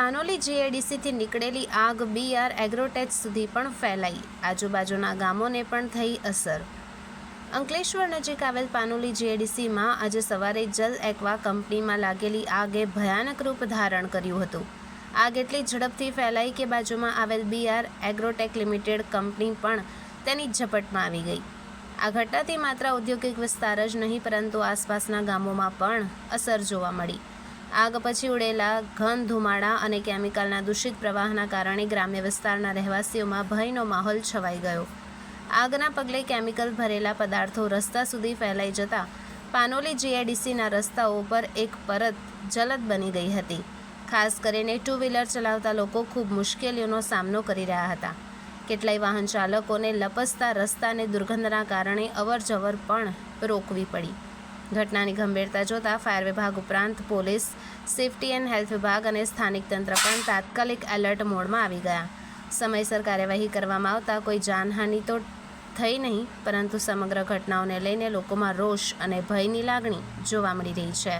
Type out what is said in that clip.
પાનોલી જીએડીસીથી નીકળેલી આગ બીઆર એગ્રોટેચ સુધી પણ ફેલાઈ. આજુબાજુના ગામોને પણ થઈ અસર. અંકલેશ્વર નજીક આવેલ પાનોલી જીએડીસીમાં આજે સવારે જલ એક્વા કંપનીમાં લાગેલી આગે ભયાનક રૂપ ધારણ કર્યું હતું. આગ એટલી ઝડપથી ફેલાઈ કે બાજુમાં આવેલ બીઆર એગ્રોટેક લિમિટેડ કંપની પણ તેની ઝપટમાં આવી ગઈ. આ ઘટનાથી માત્ર ઔદ્યોગિક વિસ્તાર જ નહીં, પરંતુ આસપાસના ગામોમાં પણ અસર જોવા મળી. આગ પછી ઉડેલા ઘન ધુમાડા અને કેમિકલના દૂષિત પ્રવાહના કારણે ગ્રામ્ય વિસ્તારના રહેવાસીઓમાં ભયનો માહોલ છવાઈ ગયો. આગના પગલે કેમિકલ ભરેલા પદાર્થો રસ્તા સુધી ફેલાઈ જતા પાનોલી જીઆઈડીસીના રસ્તાઓ પર એક પરત જલદ બની ગઈ હતી. ખાસ કરીને ટુ વ્હીલર ચલાવતા લોકો ખૂબ મુશ્કેલીઓનો સામનો કરી રહ્યા હતા. કેટલાય વાહન ચાલકોને લપસતા રસ્તાને દુર્ગંધના કારણે અવરજવર પણ રોકવી પડી. ઘટનાની ગંભીરતા જોતા ફાયર વિભાગ ઉપરાંત પોલીસ, સેફટી એન્ડ હેલ્થ વિભાગ અને સ્થાનિક તંત્ર પણ તાત્કાલિક એલર્ટ મોડમાં આવી ગયા. સમયસર કાર્યવાહી કરવામાં આવતા કોઈ જાનહાનિ તો થઈ નહીં, પરંતુ સમગ્ર ઘટનાઓને લઈને લોકોમાં રોષ અને ભયની લાગણી જોવા મળી રહી છે.